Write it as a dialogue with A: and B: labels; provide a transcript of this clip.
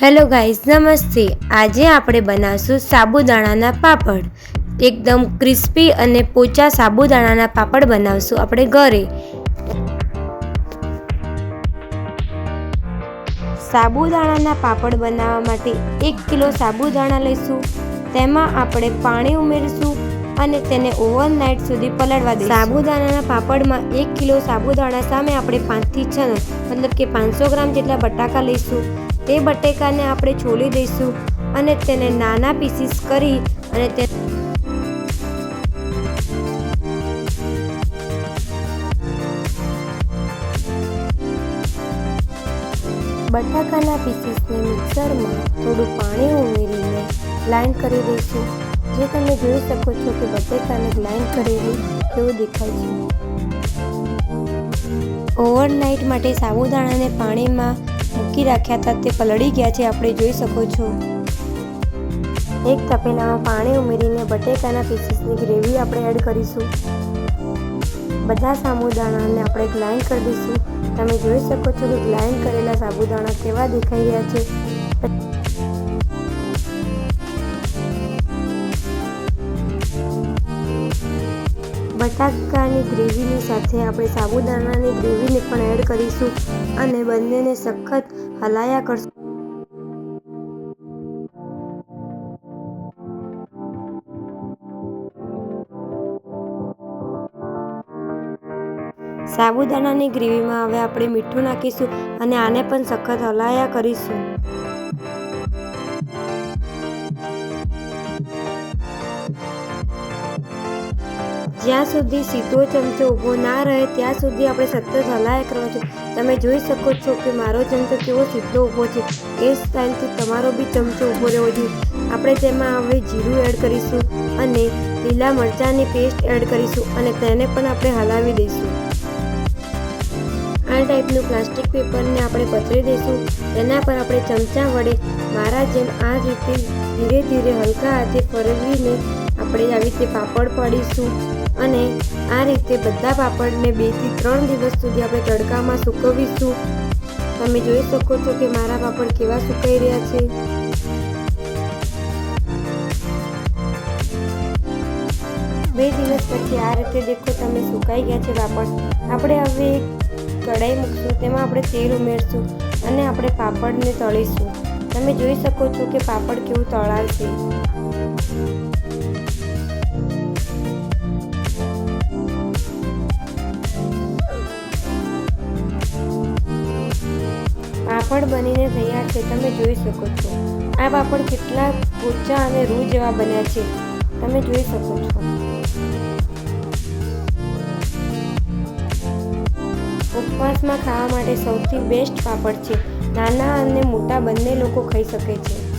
A: Hello guys, નમસ્તે. આજે આપણે બનાવશું સાબુદાણાના પાપડ. એકદમ ક્રિસ્પી અને પોચા સાબુદાણાના પાપડ બનાવશું આપણે ઘરે. સાબુદાણાના પાપડ બનાવવા માટે એક કિલો સાબુદાણા લઈશું. તેમાં આપણે પાણી ઉમેરીશું અને તેને ઓવરનાઇટ સુધી પલાળવા દઈશું. સાબુદાણાના પાપડમાં એક કિલો સાબુદાણા સામે આપણે પાંચથી છ, મતલબ કે પાંચસો ગ્રામ જેટલા બટાકા લઈશું. તે બટેકાને આપણે છોલી દઈશું અને તેને નાના પીસીસ કરી અને તે બટાકાના પીસીસને મિક્સરમાં થોડું પાણી ઉમેરીને ગ્લાઇન્ડ કરી દઈશું. જે તમે જોઈ શકો છો કે બટેકાને ગ્લાઇન્ડ કરેલું કેવું દેખાય છે. ઓવરનાઇટ માટે સાબુદાણાને પાણીમાં મૂકી રાખ્યા હતા, તે પલળી ગયા છે, આપણે જોઈ શકો છો. એક તપેલામાં પાણી ઉમેરીને બટેકાના પીસીસની ગ્રેવી આપણે એડ કરીશું. બધા સાબુદાણાને આપણે ગ્રાઇન્ડ કરી દઈશું. તમે જોઈ શકો છો કે ગ્રાઇન્ડ કરેલા સાબુદાણા કેવા દેખાઈ રહ્યા છે. બટાકાની ગ્રેવીની સાથે આપણે સાબુદાણાની ગ્રેવીને પણ એડ કરીશું અને બંનેને સખત હલાયા કરશું. સાબુદાણાની ગ્રેવીમાં હવે આપણે મીઠું નાખીશું અને આને પણ સખત હલાયા કરીશું. જ્યાં સુધી સીધો ચમચો ઊભો ના રહે, ત્યાં સુધી આપણે સતત હલાયા કરવાનો છે. તમે જોઈ શકો છો કે મારો ચમચો કેવો સીધો ઊભો છે. એ સ્ટાઇલથી તમારો બી ચમચો ઊભો રહેવો જોઈએ. આપણે તેમાં હવે જીરું એડ કરીશું અને લીલા મરચાંની પેસ્ટ એડ કરીશું અને તેને પણ આપણે હલાવી દઈશું. આ ટાઈપનું પ્લાસ્ટિક પેપરને આપણે પથરી દઈશું. તેના પર આપણે ચમચા વડે મારા જેમ આ રીતે ધીરે ધીરે હલકા હાથે ફરવીને આપણે આવી રીતે પાપડ પાડીશું અને આ રીતે બધા પાપડને બેથી ત્રણ દિવસ સુધી આપણે તડકામાં સૂકવીશું. તમે જોઈ શકો છો કે મારા પાપડ કેવા સુકાઈ રહ્યા છે. બે દિવસ પછી આ રીતે દેખો તમે સુકાઈ ગયા છે પાપડ. આપણે હવે કઢાઈ મૂકશું, તેમાં આપણે તેલ ઉમેરશું અને આપણે પાપડને તળીશું. તમે જોઈ શકો છો કે પાપડ કેવું તળાશે પાપડ બનીને તૈયાર છે, તમે જોઈ શકો છો. આ પાપડ કેટલા પોચા અને રૂ જેવા બન્યા છે, તમે જોઈ શકો છો. ઉપવાસમાં ખાવા માટે સૌથી બેસ્ટ પાપડ છે. નાના અને મોટા બંને લોકો ખાઈ શકે છે.